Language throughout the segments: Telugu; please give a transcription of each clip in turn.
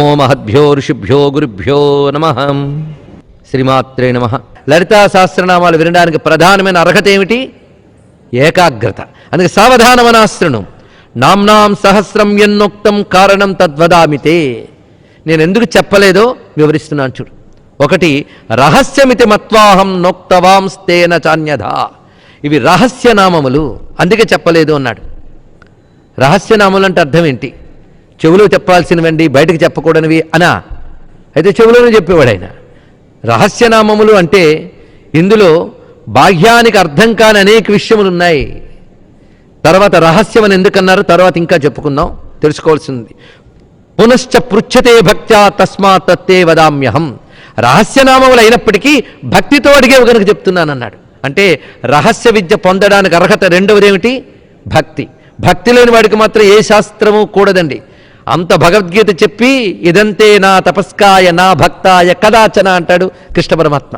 నమో మహద్భ్యో ఋషిభ్యో గురుభ్యో నమ. శ్రీమాత్రే నమ. లలితా సహస్రనామాలు వినడానికి ప్రధానమైన అర్హత ఏమిటి? ఏకాగ్రత. అందుకే సావధానమనాశ్రణం. నామ్నాం సహస్రం ఎన్నొక్తం కారణం తద్వదామితే నేను ఎందుకు చెప్పలేదో వివరిస్తున్నాను చూడు. ఒకటి రహస్యమితి మత్వాహం నొక్తవాంస్తేన చాన్యధా. ఇవి రహస్యనామములు. అందుకే చెప్పలేదు అన్నాడు. రహస్యనామములు అంటే అర్థం ఏంటి? చెవులో చెప్పాల్సినవండి బయటకు చెప్పకూడనివి అనా? అయితే చెవులోనే చెప్పేవాడు ఆయన రహస్యనామములు అంటే ఇందులో బాహ్యానికి అర్థం కాని అనేక విషయములు ఉన్నాయి తర్వాత రహస్యం అని ఎందుకన్నారు? తర్వాత ఇంకా చెప్పుకుందాం. తెలుసుకోవాల్సింది. పునశ్చ పృచ్ఛతే భక్త్యా తస్మాత్ తత్తే వదామ్యహం. రహస్యనామములు అయినప్పటికీ భక్తితో అడిగేవి కనుక చెప్తున్నాను అన్నాడు అంటే రహస్య విద్య పొందడానికి అర్హత రెండవదేమిటి? భక్తి. భక్తి లేని వాడికి మాత్రం ఏ శాస్త్రము కూడదండి. అంత భగవద్గీత చెప్పి ఇదంతే నా తపస్కాయ నా భక్తాయ కదాచన అంటాడు కృష్ణ పరమాత్మ.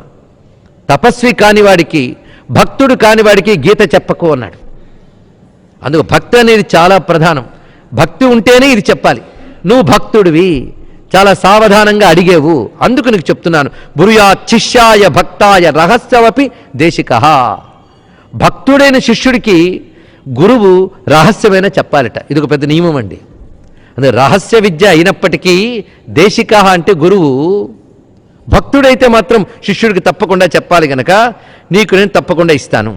తపస్వి కానివాడికి భక్తుడు కానివాడికి గీత చెప్పకు అన్నాడు. అందుకు భక్తి అనేది చాలా ప్రధానం. భక్తి ఉంటేనే ఇది చెప్పాలి. నువ్వు భక్తుడివి చాలా సావధానంగా అడిగేవు అందుకు నీకు చెప్తున్నాను. బురుయా శిష్యాయ భక్తాయ రహస్యమపి దేశిక. భక్తుడైన శిష్యుడికి గురువు రహస్యమైన చెప్పాలట. ఇది ఒక పెద్ద నియమం అండి. అందుకే రహస్య విద్య అయినప్పటికీ దేశిక అంటే గురువు. భక్తుడైతే మాత్రం శిష్యుడికి తప్పకుండా చెప్పాలి గనక నీకు నేను తప్పకుండా ఇస్తాను.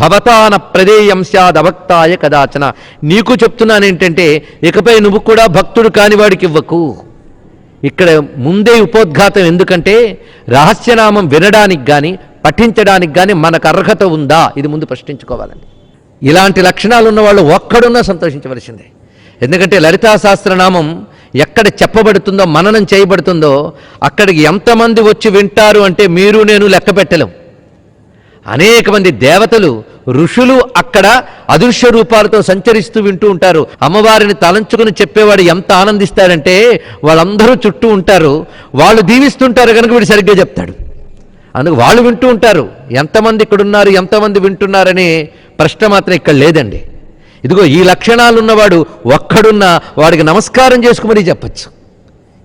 భవతాన ప్రదేయం స్యాద్ అవక్తాయ కదాచన. నీకు చెప్తున్నాను ఏంటంటే ఇకపై నువ్వు కూడా భక్తుడు కానివాడికి ఇవ్వకు. ఇక్కడ ముందే ఉపోద్ఘాతం ఎందుకంటే రహస్యనామం వినడానికి కానీ పఠించడానికి కానీ మనకు అర్హత ఉందా? ఇది ముందు ప్రశ్నించుకోవాలండి. ఇలాంటి లక్షణాలు ఉన్నవాళ్ళు ఒక్కడున్నా సంతోషించవలసిందే. ఎందుకంటే లలితా సహస్రనామం ఎక్కడ చెప్పబడుతుందో మననం చేయబడుతుందో అక్కడికి ఎంతమంది వచ్చి వింటారు అంటే మీరు నేను లెక్క పెట్టలేం. అనేక మంది దేవతలు ఋషులు అక్కడ అదృశ్య రూపాలతో సంచరిస్తూ వింటూ ఉంటారు. అమ్మవారిని తలంచుకుని చెప్పేవాడు ఎంత ఆనందిస్తాడంటే వాళ్ళందరూ చుట్టూ ఉంటారు. వాళ్ళు దీవిస్తుంటారు కనుక వీడు సరిగ్గా చెప్తాడు. అందుకు వాళ్ళు వింటూ ఉంటారు. ఎంతమంది ఇక్కడున్నారు ఎంతమంది వింటున్నారనే ప్రశ్న మాత్రం ఇక్కడ లేదండి. ఇదిగో ఈ లక్షణాలు ఉన్నవాడు ఒక్కడున్నా వాడికి నమస్కారం చేసుకుమని చెప్పచ్చు.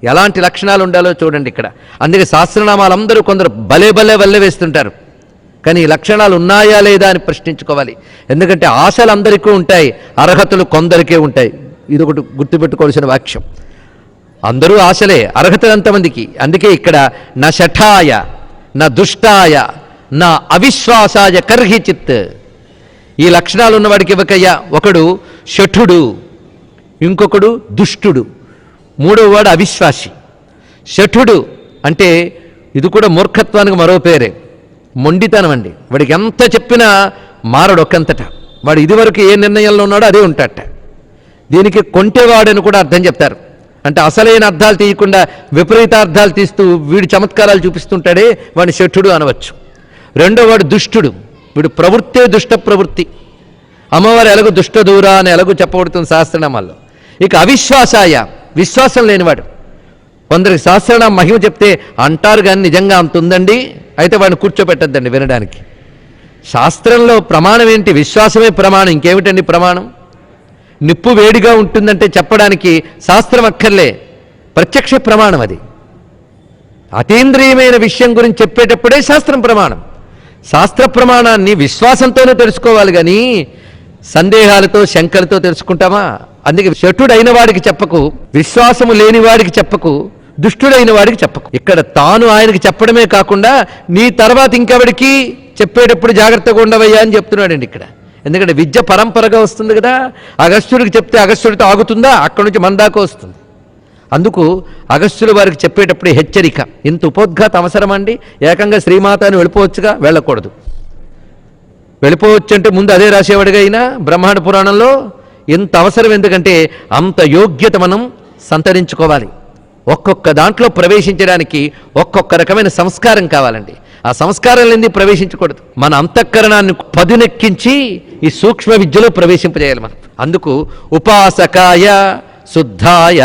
ఎలాంటి లక్షణాలు ఉండాలో చూడండి ఇక్కడ. అందుకే శాస్త్రనామాలు అందరూ కొందరు భలే భలే వల్లే వేస్తుంటారు కానీ ఈ లక్షణాలు ఉన్నాయా లేదా అని ప్రశ్నించుకోవాలి. ఎందుకంటే ఆశలు అందరికీ ఉంటాయి అర్హతలు కొందరికే ఉంటాయి. ఇది ఒకటి గుర్తుపెట్టుకోవాల్సిన వాక్యం. అందరూ ఆశలే అర్హతలు ఎంతమందికి? అందుకే ఇక్కడ నా శఠాయ నా దుష్టాయ నా అవిశ్వాసాయ కర్హి చిత్ ఈ లక్షణాలు ఉన్నవాడికి ఇవ్వకయ్యా. ఒకడు శఠుడు ఇంకొకడు దుష్టుడు మూడవ వాడు అవిశ్వాసి. శఠుడు అంటే ఇది కూడా మూర్ఖత్వానికి మరో పేరే. మొండితనం అండి. వాడికి ఎంత చెప్పినా మారడు ఒకంతట వాడు ఇదివరకు ఏ నిర్ణయంలో ఉన్నాడో అదే ఉంటాట దీనికి కొంటేవాడని కూడా అర్థం చెప్తారు. అంటే అసలైన అర్థాలు తీయకుండా విపరీత అర్థాలు తీస్తూ వీడి చమత్కారాలు చూపిస్తుంటాడే వాడిని శఠుడు అనవచ్చు. రెండో వాడు దుష్టుడు. వీడు ప్రవృత్తే దుష్ట ప్రవృత్తి. అమ్మవారు ఎలాగో దుష్ట దూరా అని ఎలాగో చెప్పబడుతుంది సహస్రనామాల్లో ఇక అవిశ్వాసాయ విశ్వాసం లేనివాడు. కొందరికి సహస్రనామ మహిమ చెప్తే అంటారు కానీ నిజంగా అంత ఉందండి? అయితే వాడిని కూర్చోపెట్టద్దండి వినడానికి. శాస్త్రంలో ప్రమాణం ఏంటి? విశ్వాసమే ప్రమాణం. ఇంకేమిటండి ప్రమాణం? నిప్పు వేడిగా ఉంటుందంటే చెప్పడానికి శాస్త్రం అక్కర్లే. ప్రత్యక్ష ప్రమాణం అది. అతీంద్రియమైన విషయం గురించి చెప్పేటప్పుడే శాస్త్రం ప్రమాణం. శాస్త్ర ప్రమాణాన్ని విశ్వాసంతోనే తెలుసుకోవాలి కానీ సందేహాలతో శంకలతో తెలుసుకుంటామా? అందుకే శటుడైన వాడికి చెప్పకు విశ్వాసము లేని వాడికి చెప్పకు దుష్టుడైన వాడికి చెప్పకు. ఇక్కడ తాను ఆయనకి చెప్పడమే కాకుండా నీ తర్వాత ఇంకెవడికి చెప్పేటప్పుడు జాగ్రత్తగా ఉండవయ్యా అని చెప్తున్నాడండి ఇక్కడ. ఎందుకంటే విద్య పరంపరగా వస్తుంది కదా అగస్త్యుడికి చెప్తే అగస్త్యుడితో ఆగుతుందా? అక్కడి నుంచి మన దాకా వస్తుంది. అందుకు అగస్త్యుల వారికి చెప్పేటప్పుడు హెచ్చరిక ఇంత ఉపోద్ఘాత అవసరమండి ఏకంగా శ్రీమాతను వెళ్ళిపోవచ్చుగా? వెళ్ళకూడదు. వెళ్ళిపోవచ్చు అంటే ముందు అదే రాసేవాడిగా అయినా బ్రహ్మాండ పురాణంలో ఇంత అవసరం ఎందుకంటే అంత యోగ్యత మనం సంతరించుకోవాలి. ఒక్కొక్క దాంట్లో ప్రవేశించడానికి ఒక్కొక్క రకమైన సంస్కారం కావాలండి. ఆ సంస్కారం లేని ప్రవేశించకూడదు? మన అంతఃకరణాన్ని పదునెక్కించి ఈ సూక్ష్మ విద్యలో ప్రవేశింపజేయాలి మనం. అందుకు ఉపాసకాయ శుద్ధాయ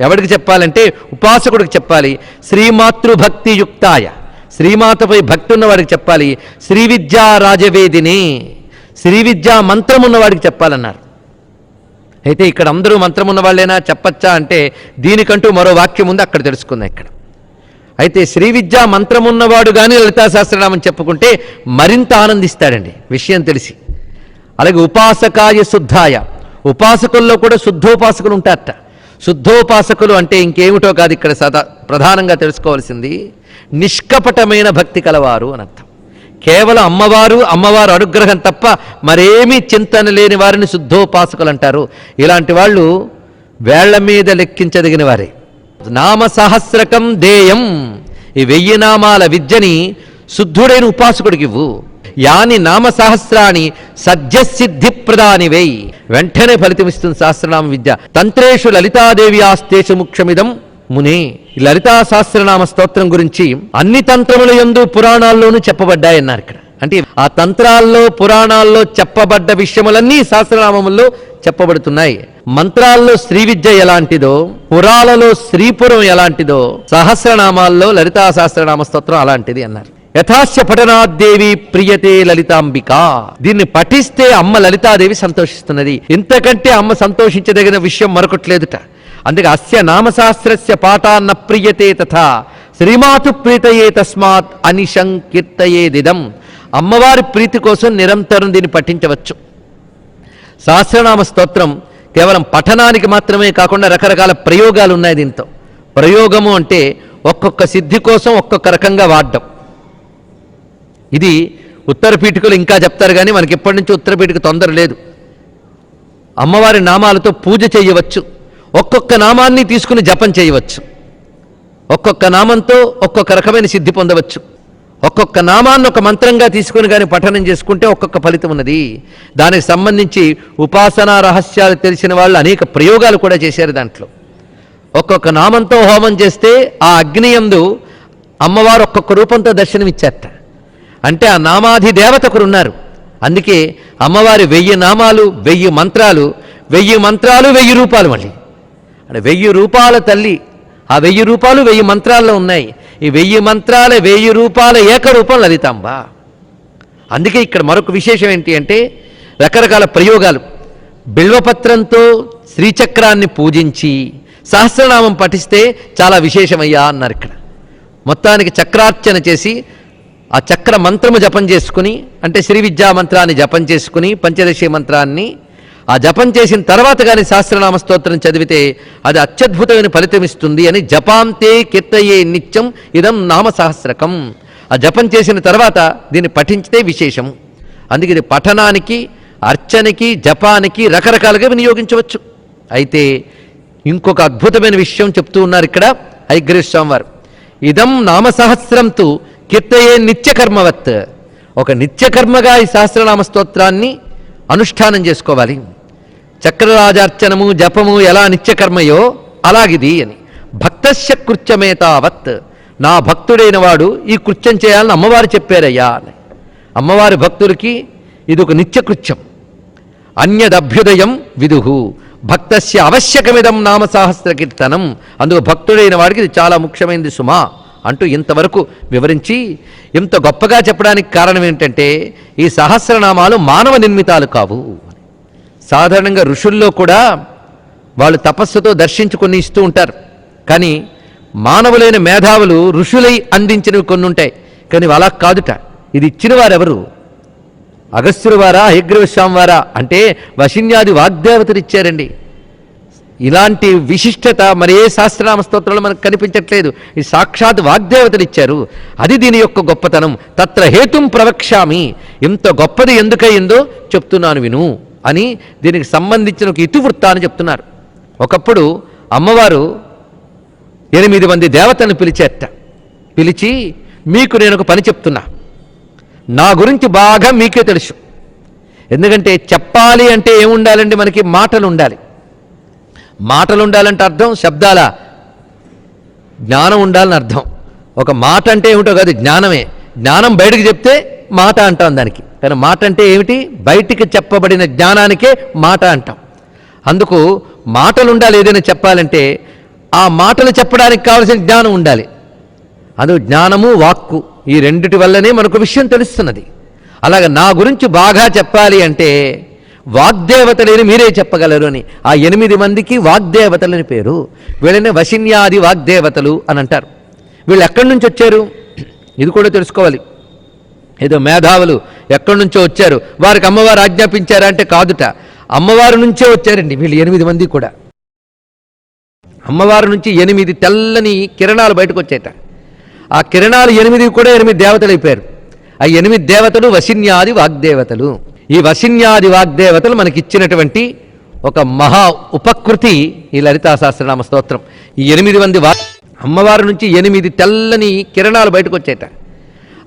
ఎవరికి చెప్పాలంటే ఉపాసకుడికి చెప్పాలి. శ్రీమాతృభక్తియుక్తాయ. శ్రీమాతపై భక్తి ఉన్నవాడికి చెప్పాలి. శ్రీ విద్యా రాజవేదిని శ్రీ విద్యా మంత్రం ఉన్నవాడికి చెప్పాలన్నారు. అయితే ఇక్కడ అందరూ మంత్రం ఉన్నవాళ్ళేనా చెప్పచ్చా అంటే దీనికంటూ మరో వాక్యం ఉంది అక్కడ తెలుసుకుందాం ఇక్కడ. అయితే శ్రీ విద్యా మంత్రం ఉన్నవాడు కానీ లలితా సహస్రనామం చెప్పుకుంటే మరింత ఆనందిస్తాడండి విషయం తెలిసి. అలాగే ఉపాసకాయ శుద్ధాయ. ఉపాసకుల్లో కూడా శుద్ధోపాసకులు ఉంటారట. శుద్ధోపాసకులు అంటే ఇంకేమిటో కాదు ఇక్కడ సదా ప్రధానంగా తెలుసుకోవాల్సింది. నిష్కపటమైన భక్తి కలవారు అని అర్థం. కేవలం అమ్మవారు అమ్మవారు అనుగ్రహం తప్ప మరేమీ చింతన లేని వారిని శుద్ధోపాసకులు అంటారు. ఇలాంటి వాళ్ళు వేళ్ళ మీద లెక్కించదగిన వారే. నామ సహస్రకం దేయం. ఈ వెయ్యి నామాల విద్యని శుద్ధుడైన ఉపాసకుడికి ఇవ్వు. యాని నామ సహస్రాన్ని సద్యసిద్ధిప్రదాని వేయి వెంటనే ఫలితమిస్తుంది సహస్రనామ విద్య. తంత్రేషు లలితాదేవి ఆస్తేషు ముఖ్యమిదం మునే. లలితా సహస్రనామ స్తోత్రం గురించి అన్ని తంత్రముల యందు పురాణాల్లోనూ చెప్పబడ్డాయన్నారు ఇక్కడ. అంటే ఆ తంత్రాల్లో పురాణాల్లో చెప్పబడ్డ విషయములన్నీ సహస్రనామముల్లో చెప్పబడుతున్నాయి. మంత్రాల్లో శ్రీ విద్య ఎలాంటిదో పురాలలో శ్రీపురం ఎలాంటిదో సహస్రనామాల్లో లలితా సహస్రనామ స్తోత్రం అలాంటిది అన్నారు. యథాస్య పఠనాదేవి ప్రియతే లలితాంబిక. దీన్ని పఠిస్తే అమ్మ లలితాదేవి సంతోషిస్తున్నది. ఇంతకంటే అమ్మ సంతోషించదగిన విషయం మరొకట్లేదుట. అందుకే అస్య నామశాస్త్రస్య పాఠాన్న ప్రియతే తథా. శ్రీమాతు ప్రీతయే తస్మాత్ అనిశం కీర్తయేదిదం అమ్మవారి ప్రీతి కోసం నిరంతరం దీన్ని పఠించవచ్చు. సహస్రనామ స్తోత్రం కేవలం పఠనానికి మాత్రమే కాకుండా రకరకాల ప్రయోగాలు ఉన్నాయి దీంతో. ప్రయోగము అంటే ఒక్కొక్క సిద్ధి కోసం ఒక్కొక్క రకంగా వాడడం. ఇది ఉత్తర పీఠికలు ఇంకా చెప్తారు కానీ మనకి ఎప్పటి నుంచి ఉత్తర పీఠిక తొందర లేదు. అమ్మవారి నామాలతో పూజ చేయవచ్చు. ఒక్కొక్క నామాన్ని తీసుకుని జపం చేయవచ్చు. ఒక్కొక్క నామంతో ఒక్కొక్క రకమైన సిద్ధి పొందవచ్చు. ఒక్కొక్క నామాన్ని ఒక మంత్రంగా తీసుకుని కానీ పఠనం చేసుకుంటే ఒక్కొక్క ఫలితం ఉన్నది. దానికి సంబంధించి ఉపాసనా రహస్యాలు తెలిసిన వాళ్ళు అనేక ప్రయోగాలు కూడా చేశారు దాంట్లో. ఒక్కొక్క నామంతో హోమం చేస్తే ఆ అగ్నియందు అమ్మవారు ఒక్కొక్క రూపంతో దర్శనమిచ్చారట అంటే ఆ నామాధి దేవత ఒకరున్నారు అందుకే అమ్మవారి వెయ్యి నామాలు వెయ్యి మంత్రాలు వెయ్యి మంత్రాలు వెయ్యి రూపాలు మళ్ళీ. అంటే వెయ్యి రూపాల తల్లి ఆ వెయ్యి రూపాలు వెయ్యి మంత్రాల్లో ఉన్నాయి. ఈ వెయ్యి మంత్రాల వెయ్యి రూపాల ఏకరూపం లలితాంబ. అందుకే ఇక్కడ మరొక విశేషం ఏంటి అంటే రకరకాల ప్రయోగాలు. బిల్వపత్రంతో శ్రీచక్రాన్ని పూజించి సహస్రనామం పఠిస్తే చాలా విశేషమయ్యా అన్నారు ఇక్కడ. మొత్తానికి చక్రార్చన చేసి ఆ చక్ర మంత్రము జపం చేసుకుని అంటే శ్రీ విద్యా మంత్రాన్ని జపం చేసుకుని పంచదశి మంత్రాన్ని ఆ జపం చేసిన తర్వాత కానీ సహస్రనామ స్తోత్రం చదివితే అది అత్యద్భుతమైన ఫలితం ఇస్తుంది అని జపాంతే కెత్తయ్యే నిత్యం ఇదం నామ సహస్రకం. ఆ జపం చేసిన తర్వాత దీన్ని పఠించితే విశేషం. అందుకే ఇది పఠనానికి అర్చనకి జపానికి రకరకాలుగా వినియోగించవచ్చు. అయితే ఇంకొక అద్భుతమైన విషయం చెప్తూ ఉన్నారు ఇక్కడ హైగ్రీష్ స్వామి వారు. ఇదం నామసహస్రంతో కీర్తయే నిత్యకర్మవత్. ఒక నిత్యకర్మగా ఈ సహస్రనామ స్తోత్రాన్ని అనుష్ఠానం చేసుకోవాలి. చక్రరాజార్చనము జపము ఎలా నిత్యకర్మయో అలాగిది అని. భక్తస్య కృత్యమే తావత్ నా భక్తుడైన వాడు ఈ కృత్యం చేయాలని అమ్మవారు చెప్పారయ్యా అని. అమ్మవారి భక్తుడికి ఇది ఒక నిత్యకృత్యం. అన్యదభ్యుదయం విదుహు. భక్తస్య అవశ్యకమిదం నామ సహస్ర కీర్తనం. అందుకు భక్తుడైన వాడికి ఇది చాలా ముఖ్యమైనది సుమా. అంటూ ఇంతవరకు వివరించి ఇంత గొప్పగా చెప్పడానికి కారణం ఏంటంటే ఈ సహస్రనామాలు మానవ నిర్మితాలు కావు. సాధారణంగా ఋషుల్లో కూడా వాళ్ళు తపస్సుతో దర్శించుకొని ఇస్తూ ఉంటారు. కానీ మానవులైన మేధావులు ఋషులై అందించినవి కొన్ని ఉంటాయి కానీ అలా కాదుట. ఇది ఇచ్చిన వారెవరు అగస్త్యుల వారా హయగ్రీవస్వామి వారా? అంటే వశిన్యాది వాగ్దేవతలు ఇచ్చారండి. ఇలాంటి విశిష్టత మరి ఏ శాస్త్రనామ స్తోత్రంలో మనకు కనిపించట్లేదు. ఈ సాక్షాత్ వాగ్దేవతలు ఇచ్చారు అది దీని యొక్క గొప్పతనం. తత్ర హేతుం ప్రవక్ష్యామి. ఇంత గొప్పది ఎందుకయిందో చెప్తున్నాను విను అని దీనికి సంబంధించిన ఒక ఇతివృత్తాన్ని చెప్తున్నారు. ఒకప్పుడు అమ్మవారు ఎనిమిది మంది దేవతలను పిలిచేట. పిలిచి మీకు నేను ఒక పని చెప్తున్నా. నా గురించి బాగా మీకే తెలుసు. ఎందుకంటే చెప్పాలి అంటే ఏముండాలండి? మనకి మాటలు ఉండాలి మాటలు ఉండాలంటే అర్థం శబ్దాల జ్ఞానం ఉండాలని అర్థం. ఒక మాట అంటే ఏమిటో కాదు జ్ఞానమే. జ్ఞానం బయటకు చెప్తే మాట అంటాం దానికి. కానీ మాట అంటే ఏమిటి? బయటికి చెప్పబడిన జ్ఞానానికే మాట అంటాం. అందుకు మాటలు ఉండాలి ఏదైనా చెప్పాలంటే ఆ మాటలు చెప్పడానికి కావలసిన జ్ఞానం ఉండాలి. అది జ్ఞానము వాక్కు. ఈ రెండిటి వల్లనే మనకు విషయం తెలుస్తున్నది. అలాగ నా గురించి బాగా చెప్పాలి అంటే వాగ్దేవతలేని మీరే చెప్పగలరు అని. ఆ ఎనిమిది మందికి వాగ్దేవతలని పేరు. వీళ్ళని వశిన్యాది వాగ్దేవతలు అని అంటారు. వీళ్ళు ఎక్కడి నుంచి వచ్చారు? ఇది కూడా తెలుసుకోవాలి. ఏదో మేధావులు ఎక్కడి నుంచో వచ్చారు. వారికి అమ్మవారు ఆజ్ఞాపించారా అంటే కాదుట. అమ్మవారి నుంచే వచ్చారండి వీళ్ళు ఎనిమిది మంది కూడా. అమ్మవారి నుంచి ఎనిమిది తెల్లని కిరణాలు బయటకు వచ్చాయట. ఆ కిరణాలు ఎనిమిది కూడా ఎనిమిది దేవతలు అయిపోయారు. ఆ ఎనిమిది దేవతలు వశిన్యాది వాగ్దేవతలు. ఈ వశిన్యాది వాగ్దేవతలు మనకిచ్చినటువంటి ఒక మహా ఉపకృతి ఈ లలితా సహస్రనామ స్తోత్రం. ఈ ఎనిమిది మంది వా అమ్మవారి నుంచి ఎనిమిది తెల్లని కిరణాలు బయటకు వచ్చాయట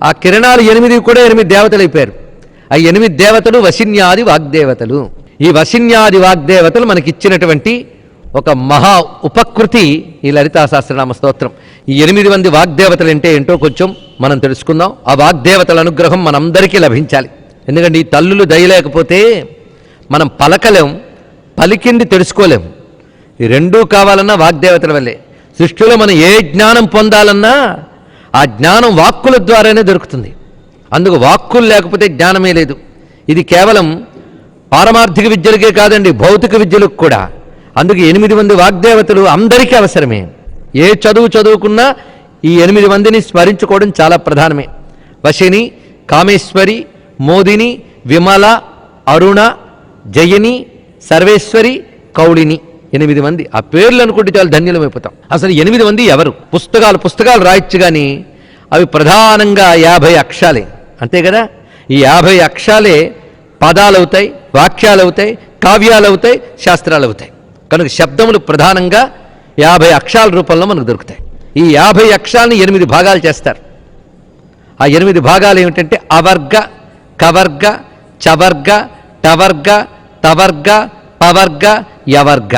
ఆ కిరణాలు ఎనిమిది కూడా ఎనిమిది దేవతలు అయిపోయారు. ఆ ఎనిమిది దేవతలు వశిన్యాది వాగ్దేవతలు. ఈ వశిన్యాది వాగ్దేవతలు మనకిచ్చినటువంటి ఒక మహా ఉపకృతి ఈ లలితా సహస్రనామ స్తోత్రం. ఈ ఎనిమిది మంది వాగ్దేవతలు అంటే ఏంటో కొంచెం మనం తెలుసుకుందాం. ఆ వాగ్దేవతల అనుగ్రహం మనందరికీ లభించాలి. ఎందుకంటే ఈ తల్లులు దయలేకపోతే మనం పలకలేం పలికింది తెలుసుకోలేం. ఈ రెండూ కావాలన్నా వాగ్దేవతల వల్లే. సృష్టిలో మనం ఏ జ్ఞానం పొందాలన్నా ఆ జ్ఞానం వాక్కుల ద్వారానే దొరుకుతుంది. అందుకు వాక్కులు లేకపోతే జ్ఞానమే లేదు. ఇది కేవలం పారమార్థిక విద్యలకే కాదండి భౌతిక విద్యలకు కూడా. అందుకు ఎనిమిది మంది వాగ్దేవతలు అందరికీ అవసరమే. ఏ చదువు చదువుకున్నా ఈ ఎనిమిది మందిని స్మరించుకోవడం చాలా ప్రధానమే. వశిని కామేశ్వరి మోదిని విమల అరుణ జయని సర్వేశ్వరి కౌళిని. ఎనిమిది మంది. ఆ పేర్లు అనుకుంటే చాలా ధన్యులమైపోతాం అసలు ఎనిమిది మంది ఎవరు? పుస్తకాలు పుస్తకాలు రాయొచ్చు కానీ అవి ప్రధానంగా యాభై అక్షాలే అంతే కదా? ఈ యాభై అక్షాలే పదాలు అవుతాయి వాక్యాలు అవుతాయి కావ్యాలు అవుతాయి శాస్త్రాలు అవుతాయి కనుక శబ్దములు ప్రధానంగా యాభై అక్షాల రూపంలో మనకు దొరుకుతాయి. ఈ యాభై అక్షాలని ఎనిమిది భాగాలు చేస్తారు. ఆ ఎనిమిది భాగాలు ఏమిటంటే అవర్గ కవర్గ చవర్గ టవర్గ తవర్గ పవర్గ యవర్గ.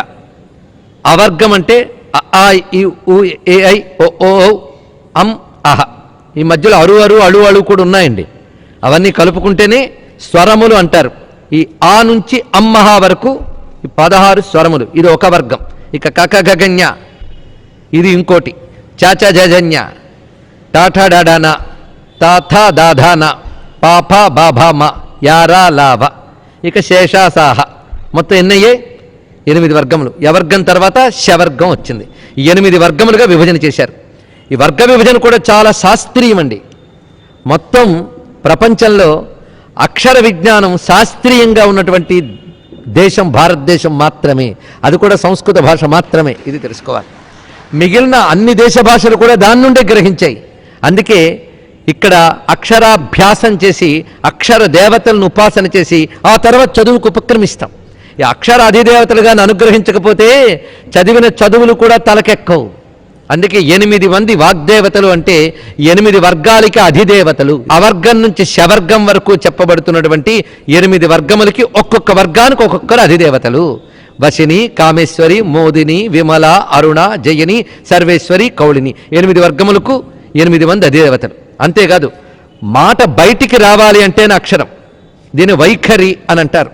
అవర్గం అంటే అ, ఆ ఈ ఉ ఏ ఐ ఓ ఓ అం అహ. ఈ మధ్యలో అరు అరు అడు అడు కూడా ఉన్నాయండి. అవన్నీ కలుపుకుంటేనే స్వరములు అంటారు. ఈ ఆ నుంచి అమ్మహ వరకు ఈ పదహారు స్వరములు. ఇది ఒక వర్గం. ఇక కక గగన్య ఇది ఇంకోటి. చాచా జజన్య టాఠా తాథా దాధాన పాప బాభామ యారా లాభ. ఇక శేషాసాహ. మొత్తం ఎన్నయ్యే? ఎనిమిది వర్గములు. యవర్గం తర్వాత శవర్గం వచ్చింది. ఈ ఎనిమిది వర్గములుగా విభజన చేశారు. ఈ వర్గ విభజన కూడా చాలా శాస్త్రీయమండి. మొత్తం ప్రపంచంలో అక్షర విజ్ఞానం శాస్త్రీయంగా ఉన్నటువంటి దేశం భారతదేశం మాత్రమే. అది కూడా సంస్కృత భాష మాత్రమే. ఇది తెలుసుకోవాలి. మిగిలిన అన్ని దేశ భాషలు కూడా దాని నుండే గ్రహించాయి. అందుకే ఇక్కడ అక్షరాభ్యాసం చేసి అక్షర దేవతలను ఉపాసన చేసి ఆ తర్వాత చదువుకు ఉపక్రమిస్తాం. ఈ అక్షర అధిదేవతలుగా అనుగ్రహించకపోతే చదివిన చదువులు కూడా తలకెక్కవు. అందుకే ఎనిమిది మంది వాగ్దేవతలు అంటే ఎనిమిది వర్గాలకి అధిదేవతలు. అవర్గం నుంచి శవర్గం వరకు చెప్పబడుతున్నటువంటి ఎనిమిది వర్గములకి ఒక్కొక్క వర్గానికి ఒక్కొక్కరు అధిదేవతలు. వశిని కామేశ్వరి మోదిని విమల అరుణ జయని సర్వేశ్వరి కౌళిని. ఎనిమిది వర్గములకు ఎనిమిది మంది అధిదేవతలు. అంతేకాదు మాట బయటికి రావాలి అంటేనే అక్షరం. దీని వైఖరి అని అంటారు.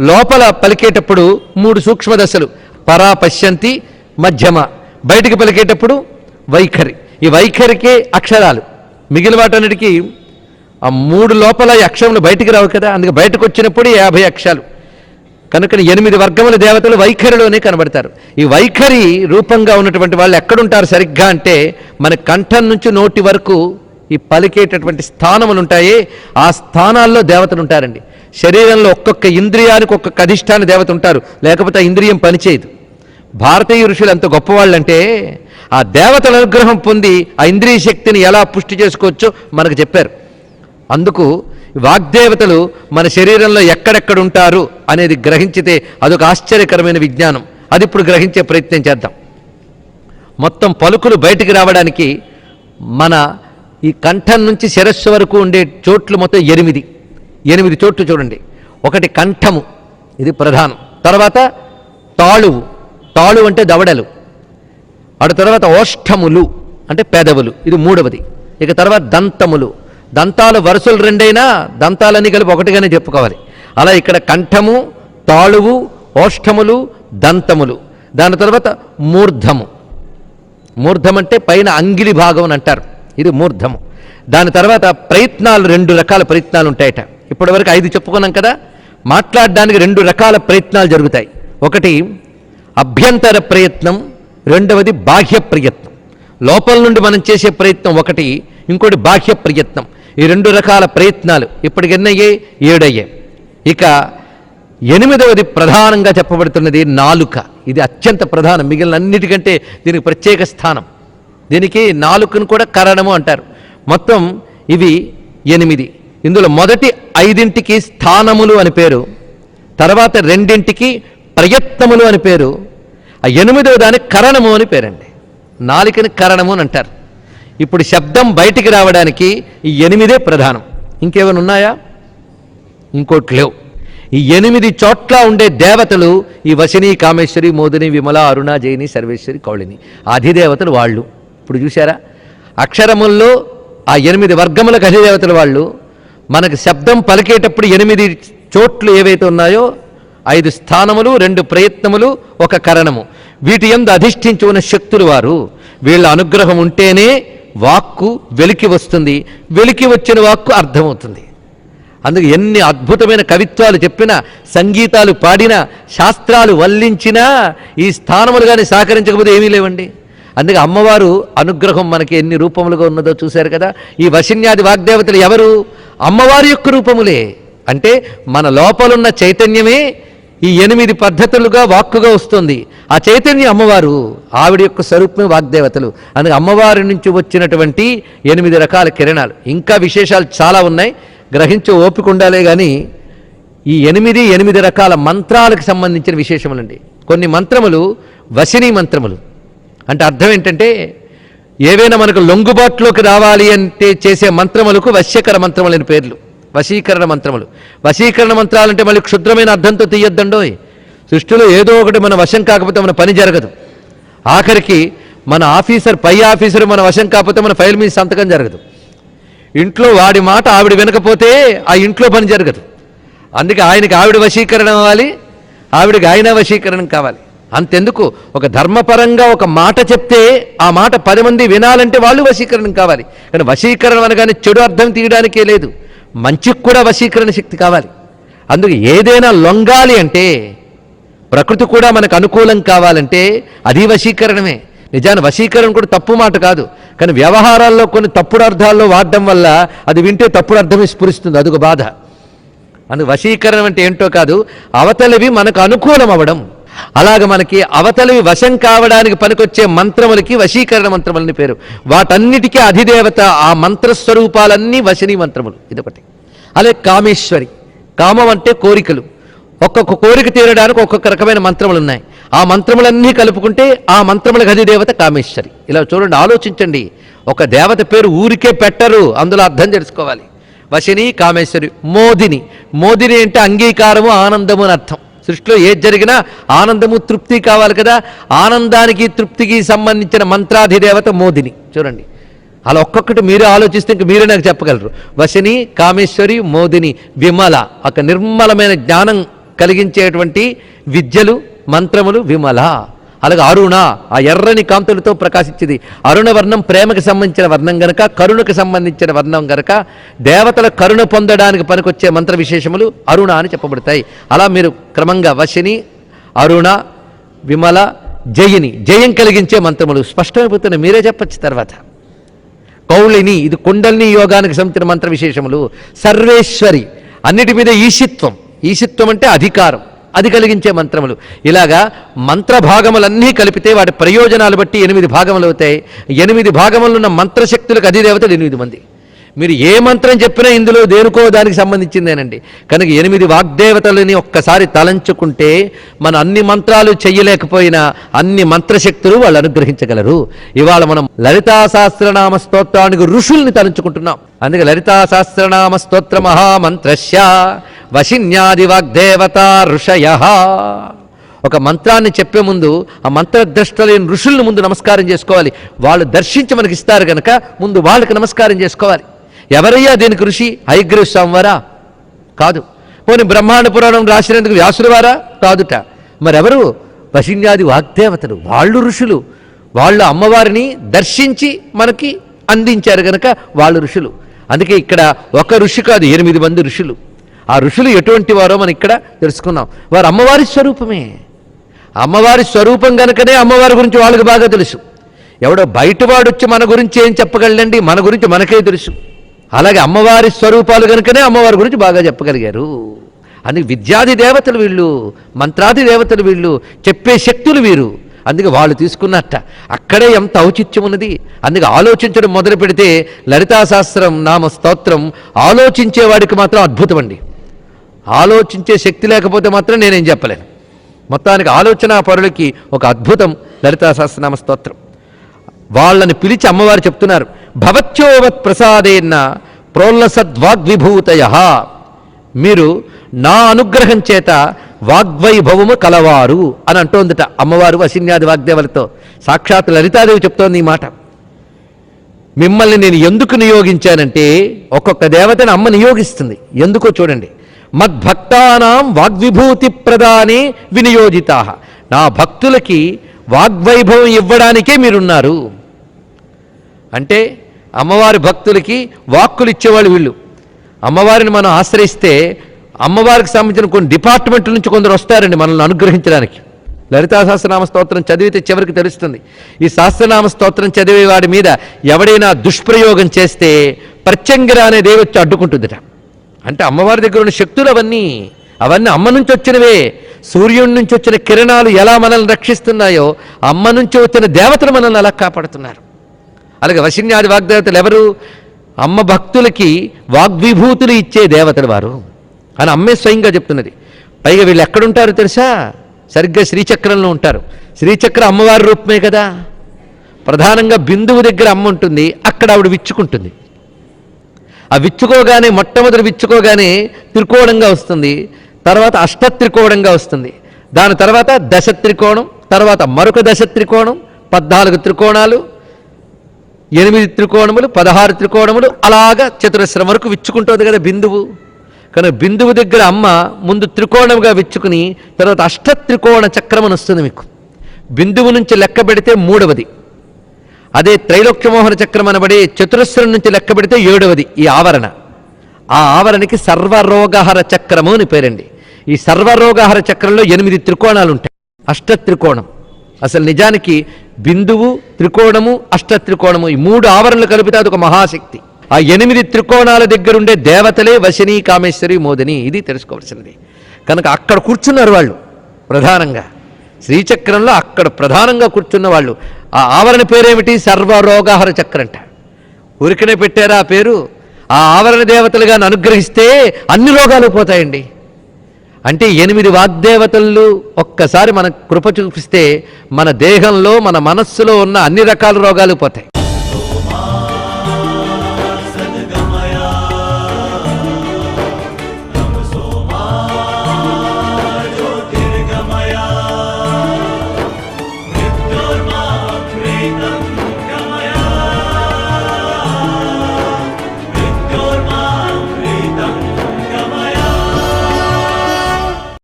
లోపల పలికేటప్పుడు మూడు సూక్ష్మ దశలు. పరా పశ్యంతి మధ్యమ. బయటికి పలికేటప్పుడు వైఖరి. ఈ వైఖరికే అక్షరాలు. మిగిలిన వాటన్నిటికీ ఆ మూడు లోపల ఈ అక్షరములు బయటికి రావు కదా అందుకే బయటకు వచ్చినప్పుడు యాభై అక్షరాలు. కనుక ఎనిమిది వర్గముల దేవతలు వైఖరిలోనే కనబడతారు. ఈ వైఖరి రూపంగా ఉన్నటువంటి వాళ్ళు ఎక్కడుంటారు సరిగ్గా అంటే మన కంఠం నుంచి నోటి వరకు ఈ పలికేటటువంటి స్థానములు ఉంటాయి ఆ స్థానాల్లో దేవతలు ఉంటారండి శరీరంలో ఒక్కొక్క ఇంద్రియానికి ఒక్కొక్క అధిష్టాన దేవత ఉంటారు లేకపోతే ఆ ఇంద్రియం పనిచేయదు. భారతీయ ఋషులు ఎంత గొప్పవాళ్ళంటే ఆ దేవతల అనుగ్రహం పొంది ఆ ఇంద్రియ శక్తిని ఎలా పుష్టి చేసుకోవచ్చో మనకు చెప్పారు. అందుకు వాగ్దేవతలు మన శరీరంలో ఎక్కడెక్కడ ఉంటారు అనేది గ్రహించితే అదొక ఆశ్చర్యకరమైన విజ్ఞానం. అది ఇప్పుడు గ్రహించే ప్రయత్నం చేద్దాం. మొత్తం పలుకులు బయటికి రావడానికి మన ఈ కంఠం నుంచి శిరస్సు వరకు ఉండే చోట్లు మొత్తం ఎనిమిది. ఎనిమిది చోట్లు చూడండి. ఒకటి కంఠము ఇది ప్రధానం. తర్వాత తాళువు తాళు అంటే దవడలు. అటు తర్వాత ఓష్ఠములు అంటే పెదవులు ఇది మూడవది. ఇక తర్వాత దంతములు. దంతాలు వరుసలు రెండైనా దంతాలన్నీ కలిపి ఒకటిగానే చెప్పుకోవాలి. అలా ఇక్కడ కంఠము తాళువు ఓష్ఠములు దంతములు. దాని తర్వాత మూర్ధము. మూర్ధం అంటే పైన అంగిలి భాగం అని అంటారు. ఇది మూర్ధము. దాని తర్వాత ప్రయత్నాలు రెండు రకాల ప్రయత్నాలు ఉంటాయట. ఇప్పటివరకు ఐదు చెప్పుకున్నాం కదా? మాట్లాడడానికి రెండు రకాల ప్రయత్నాలు జరుగుతాయి. ఒకటి అభ్యంతర ప్రయత్నం. రెండవది బాహ్య ప్రయత్నం. లోపల నుండి మనం చేసే ప్రయత్నం ఒకటి ఇంకోటి బాహ్య ప్రయత్నం. ఈ రెండు రకాల ప్రయత్నాలు ఇప్పటికి ఎన్నయ్యాయి? ఏడయ్యాయి. ఇక ఎనిమిదవది ప్రధానంగా చెప్పబడుతున్నది నాలుక. ఇది అత్యంత ప్రధానం. మిగిలిన అన్నిటికంటే దీనికి ప్రత్యేక స్థానం. దీనికి నాలుగును కూడా కరణము అంటారు. మొత్తం ఇవి ఎనిమిది. ఇందులో మొదటి ఐదింటికి స్థానములు అని పేరు తర్వాత రెండింటికి ప్రయత్నములు అని పేరు ఆ ఎనిమిదవ దానికి కరణము అని పేరండి. నాలుకని కరణము అని అంటారు. ఇప్పుడు శబ్దం బయటికి రావడానికి ఈ ఎనిమిదే ప్రధానం. ఇంకేమైనా ఉన్నాయా? ఇంకోటి లేవు. ఈ ఎనిమిది చోట్ల ఉండే దేవతలు ఈ వశిని కామేశ్వరి మోదిని విమల అరుణ జయిని సర్వేశ్వరి కౌళిని. ఆ అధిదేవతలు వాళ్ళు. ఇప్పుడు చూసారా అక్షరముల్లో ఆ ఎనిమిది వర్గములకు అధిదేవతలు వాళ్ళు మనకు శబ్దం పలికేటప్పుడు ఎనిమిది చోట్లు ఏవైతే ఉన్నాయో ఐదు స్థానములు రెండు ప్రయత్నములు ఒక కరణము. వీటి ఎందు అధిష్ఠించి ఉన్న శక్తులు వారు. వీళ్ళ అనుగ్రహం ఉంటేనే వాక్కు వెలికి వస్తుంది. వెలికి వచ్చిన వాక్కు అర్థమవుతుంది. అందుకు ఎన్ని అద్భుతమైన కవిత్వాలు చెప్పినా సంగీతాలు పాడినా శాస్త్రాలు వల్లించినా ఈ స్థానములు కానీ సహకరించకపోతే ఏమీ లేవండి. అందుకే అమ్మవారు అనుగ్రహం మనకి ఎన్ని రూపములుగా ఉన్నదో చూశారు కదా. ఈ వశిన్యాది వాగ్దేవతలు ఎవరు? అమ్మవారి యొక్క రూపములే. అంటే మన లోపలున్న చైతన్యమే ఈ ఎనిమిది పద్ధతులుగా వాక్కుగా వస్తుంది. ఆ చైతన్య అమ్మవారు ఆవిడ యొక్క స్వరూపమే వాగ్దేవతలు. అందుకే అమ్మవారి నుంచి వచ్చినటువంటి ఎనిమిది రకాల కిరణాలు. ఇంకా విశేషాలు చాలా ఉన్నాయి. గ్రహించే ఓపిక ఉండాలే కానీ ఈ ఎనిమిది ఎనిమిది రకాల మంత్రాలకు సంబంధించిన విశేషములండి. కొన్ని మంత్రములు వశిని మంత్రములు. అంటే అర్థం ఏంటంటే ఏవైనా మనకు లొంగుబాటులోకి రావాలి అంటే చేసే మంత్రములకు వశ్యకర మంత్రములని పేర్లు. వశీకరణ మంత్రములు. వశీకరణ మంత్రాలంటే మళ్ళీ క్షుద్రమైన అర్థంతో తీయొద్దండోయ్. సృష్టిలో ఏదో ఒకటి మన వశం కాకపోతే మన పని జరగదు. ఆఖరికి మన ఆఫీసర్ పై ఆఫీసర్ మన వశం కాకపోతే మన ఫైల్ మీద సంతకం జరగదు. ఇంట్లో వాడి మాట ఆవిడ వినకపోతే ఆ ఇంట్లో పని జరగదు. అందుకే ఆయనకి ఆవిడ వశీకరణ అవ్వాలి ఆవిడకి ఆయన వశీకరణం కావాలి. అంతెందుకు? ఒక ధర్మపరంగా ఒక మాట చెప్తే ఆ మాట పది మంది వినాలంటే వాళ్ళు వశీకరణం కావాలి. కానీ వశీకరణం అనగానే చెడు అర్థం తీయడానికే లేదు. మంచికి కూడా వశీకరణ శక్తి కావాలి. అందుకు ఏదైనా లొంగాలి అంటే ప్రకృతి కూడా మనకు అనుకూలం కావాలంటే అది వశీకరణమే. నిజాన్ని వశీకరణ కూడా తప్పు మాట కాదు. కానీ వ్యవహారాల్లో కొన్ని తప్పుడు అర్థాల్లో వాడడం వల్ల అది వింటే తప్పుడు అర్థమే స్ఫురిస్తుంది. అదొక బాధ. అందుకు వశీకరణం అంటే ఏంటో కాదు అవతలివి మనకు అనుకూలం అవ్వడం అలాగ మనకి అవతలివి వశం కావడానికి పనికొచ్చే మంత్రములకి వశీకరణ మంత్రములని పేరు. వాటన్నిటికీ అధిదేవత ఆ మంత్రస్వరూపాలన్నీ వశిని మంత్రములు. ఇదొకటి. అలాగే కామేశ్వరి. కామం అంటే కోరికలు. ఒక్కొక్క కోరిక తీరడానికి ఒక్కొక్క రకమైన మంత్రములు ఉన్నాయి. ఆ మంత్రములన్నీ కలుపుకుంటే ఆ మంత్రములకు అధిదేవత కామేశ్వరి. ఇలా చూడండి ఆలోచించండి. ఒక దేవత పేరు ఊరికే పెట్టరు అందులో అర్థం తెలుసుకోవాలి. వశిని కామేశ్వరి మోదిని. మోదిని అంటే అంగీకారము ఆనందము అని అర్థం. సృష్టిలో ఏది జరిగినా ఆనందము తృప్తి కావాలి కదా. ఆనందానికి తృప్తికి సంబంధించిన మంత్రాధిదేవత మోదిని. చూడండి. అలా ఒక్కొక్కటి మీరే ఆలోచిస్తే ఇంక మీరే నాకు చెప్పగలరు. వశని కామేశ్వరి మోదిని విమల. ఒక నిర్మలమైన జ్ఞానం కలిగించేటువంటి విద్యలు మంత్రములు విమల. అలాగే అరుణ ఆ ఎర్రని కాంతులతో ప్రకాశించింది. అరుణ వర్ణం ప్రేమకు సంబంధించిన వర్ణం గనక కరుణకు సంబంధించిన వర్ణం గనక దేవతల కరుణ పొందడానికి పనికొచ్చే మంత్ర విశేషములు అరుణ అని చెప్పబడతాయి. అలా మీరు క్రమంగా వశిని అరుణ విమల జయిని జయం కలిగించే మంత్రములు స్పష్టమైపోతున్నాయి. మీరే చెప్పచ్చు తర్వాత. కౌళిని ఇది కుండలిని యోగానికి సంబంధించిన మంత్ర విశేషములు. సర్వేశ్వరి అన్నిటి మీద ఈశిత్వం. ఈశిత్వం అంటే అధికారం. అది కలిగించే మంత్రములు. ఇలాగా మంత్ర భాగములన్నీ కలిపితే వాటి ప్రయోజనాలు బట్టి ఎనిమిది భాగములు అవుతాయి. ఎనిమిది భాగములున్న మంత్రశక్తులకు అధిదేవతలు ఎనిమిది మంది. మీరు ఏ మంత్రం చెప్పినా ఇందులో దేనికో దానికి సంబంధించిందేనండి. కనుక ఎనిమిది వాగ్దేవతలని ఒక్కసారి తలంచుకుంటే మన అన్ని మంత్రాలు చెయ్యలేకపోయినా అన్ని మంత్రశక్తులు వాళ్ళు అనుగ్రహించగలరు. ఇవాళ మనం లలితా సహస్రనామ స్తోత్రానికి ఋషుల్ని తలంచుకుంటున్నాం. అందుకే లలితా సహస్రనామ స్తోత్ర మహామంత్రస్య వశిన్యాది వాగ్దేవత ఋషయ. ఒక మంత్రాన్ని చెప్పే ముందు ఆ మంత్రద్రష్టలైన ఋషుల్ని ముందు నమస్కారం చేసుకోవాలి. వాళ్ళు దర్శించి మనకి ఇస్తారు కనుక ముందు వాళ్ళకి నమస్కారం చేసుకోవాలి. ఎవరయ్యా దీనికి ఋషి? హైగ్రీవ్ స్వామివారా? కాదు. పోనీ బ్రహ్మాండ పురాణం రాసినందుకు వ్యాసుల వారా కాదుట. మరెవరు? వశిన్యాది వాగ్దేవతలు. వాళ్ళు ఋషులు. వాళ్ళు అమ్మవారిని దర్శించి మనకి అందించారు కనుక వాళ్ళు ఋషులు. అందుకే ఇక్కడ ఒక ఋషి కాదు ఎనిమిది మంది ఋషులు. ఆ ఋషులు ఎటువంటి వారో మనం ఇక్కడ తెలుసుకున్నాం. వారు అమ్మవారి స్వరూపమే. అమ్మవారి స్వరూపం కనుకనే అమ్మవారి గురించి వాళ్ళకి బాగా తెలుసు. ఎవడో బయటవాడు వచ్చి మన గురించి ఏం చెప్పగలండి మన గురించి మనకే తెలుసు. అలాగే అమ్మవారి స్వరూపాలు కనుకనే అమ్మవారి గురించి బాగా చెప్పగలిగారు. అందుకే విద్యాది దేవతలు వీళ్ళు మంత్రాది దేవతలు వీళ్ళు చెప్పే శక్తులు వీరు. అందుకే వాళ్ళు తీసుకున్నట్ట. అక్కడే ఎంత ఔచిత్యం ఉన్నది. అందుకే ఆలోచించడం మొదలు పెడితే లలితాశాస్త్రం నామ స్తోత్రం ఆలోచించేవాడికి మాత్రం అద్భుతం అండి. ఆలోచించే శక్తి లేకపోతే మాత్రం నేనేం చెప్పలేను. మొత్తానికి ఆలోచన పరులకి ఒక అద్భుతం లలితా సహస్రనామ స్తోత్రం. వాళ్ళని పిలిచి అమ్మవారు చెప్తున్నారు భవత్యోవత్ ప్రసాదేన్న ప్రోల్లసద్వాగ్విభూతయ. మీరు నా అనుగ్రహం చేత వాగ్వైభవము కలవారు అని అంటోందట అమ్మవారు వశిన్యాది వాగ్దేవలతో. సాక్షాత్ లలితాదేవి చెప్తోంది ఈ మాట. మిమ్మల్ని నేను ఎందుకు నియోగించానంటే ఒక్కొక్క దేవతను అమ్మ నియోగిస్తుంది. ఎందుకో చూడండి. మద్భక్తానాం వాగ్విభూతి ప్రదానే వినియోజితా. నా భక్తులకి వాగ్వైభవం ఇవ్వడానికే మీరున్నారు. అంటే అమ్మవారి భక్తులకి వాక్కులు ఇచ్చేవాళ్ళు వీళ్ళు. అమ్మవారిని మనం ఆశ్రయిస్తే అమ్మవారికి సంబంధించిన కొన్ని డిపార్ట్మెంట్ల నుంచి కొందరు వస్తారండి మనల్ని అనుగ్రహించడానికి. లలితా సహస్రనామ స్తోత్రం చదివితే చివరికి తెలుస్తుంది. ఈ సహస్రనామ స్తోత్రం చదివే వాడి మీద ఎవడైనా దుష్ప్రయోగం చేస్తే ప్రత్యంగిర అనే దేవి వచ్చి అడ్డుకుంటుందిట. అంటే అమ్మవారి దగ్గర ఉన్న శక్తులు అవన్నీ అవన్నీ అమ్మ నుంచి వచ్చినవే. సూర్యుడి నుంచి వచ్చిన కిరణాలు ఎలా మనల్ని రక్షిస్తున్నాయో అమ్మ నుంచి వచ్చిన దేవతలు మనల్ని అలా కాపాడుతున్నారు. అలాగే వశిన్యాది వాగ్దేవతలు ఎవరు? అమ్మ భక్తులకి వాగ్విభూతులు ఇచ్చే దేవతలు వారు. అని అమ్మే స్వయంగా చెప్తున్నది. పైగా వీళ్ళు ఎక్కడుంటారు తెలుసా? సరిగ్గా శ్రీచక్రంలో ఉంటారు. శ్రీచక్ర అమ్మవారి రూపమే కదా. ప్రధానంగా బిందువు దగ్గర అమ్మ ఉంటుంది అక్కడ ఆవిడ విచ్చుకుంటుంది. ఆ విచ్చుకోగానే మొట్టమొదటి విచ్చుకోగానే త్రికోణంగా వస్తుంది. తర్వాత అష్టత్రికోణంగా వస్తుంది. దాని తర్వాత దశ త్రికోణం తర్వాత మరొక దశ త్రికోణం పద్నాలుగు త్రికోణాలు ఎనిమిది త్రికోణములు పదహారు త్రికోణములు అలాగా చతురస్రం వరకు విచ్చుకుంటుంది కదా బిందువు. కానీ బిందువు దగ్గర అమ్మ ముందు త్రికోణముగా విచ్చుకుని తర్వాత అష్ట త్రికోణ చక్రం అని వస్తుంది మీకు. బిందువు నుంచి లెక్క పెడితే మూడవది. అదే త్రైలోక్యమోహన చక్రం అనబడే చతురస్రం నుంచి లెక్క పెడితే ఏడవది ఈ ఆవరణ. ఆ ఆవరణకి సర్వరోగహర చక్రము అని పేరండి. ఈ సర్వరోగహర చక్రంలో ఎనిమిది త్రికోణాలు ఉంటాయి అష్ట త్రికోణం అసలు నిజానికి బిందువు త్రికోణము అష్ట త్రికోణము ఈ మూడు ఆవరణలు కలిపితే అదొక మహాశక్తి. ఆ ఎనిమిది త్రికోణాల దగ్గరుండే దేవతలే వశిని కామేశ్వరి మోదిని ఇది తెలుసుకోవాల్సినది. కనుక అక్కడ కూర్చున్నారు వాళ్ళు ప్రధానంగా. శ్రీచక్రంలో అక్కడ ప్రధానంగా కూర్చున్న వాళ్ళు. ఆ ఆవరణ పేరేమిటి? సర్వరోగహర చక్రంట ఉరికినే పెట్టారా ఆ పేరు? ఆ ఆవరణ దేవతలుగా అనుగ్రహిస్తే అన్ని రోగాలు పోతాయండి. అంటే ఎనిమిది వాగ్దేవతలు ఒక్కసారి మన కృప చూపిస్తే మన దేహంలో మన మనస్సులో ఉన్న అన్ని రకాల రోగాలు పోతాయి.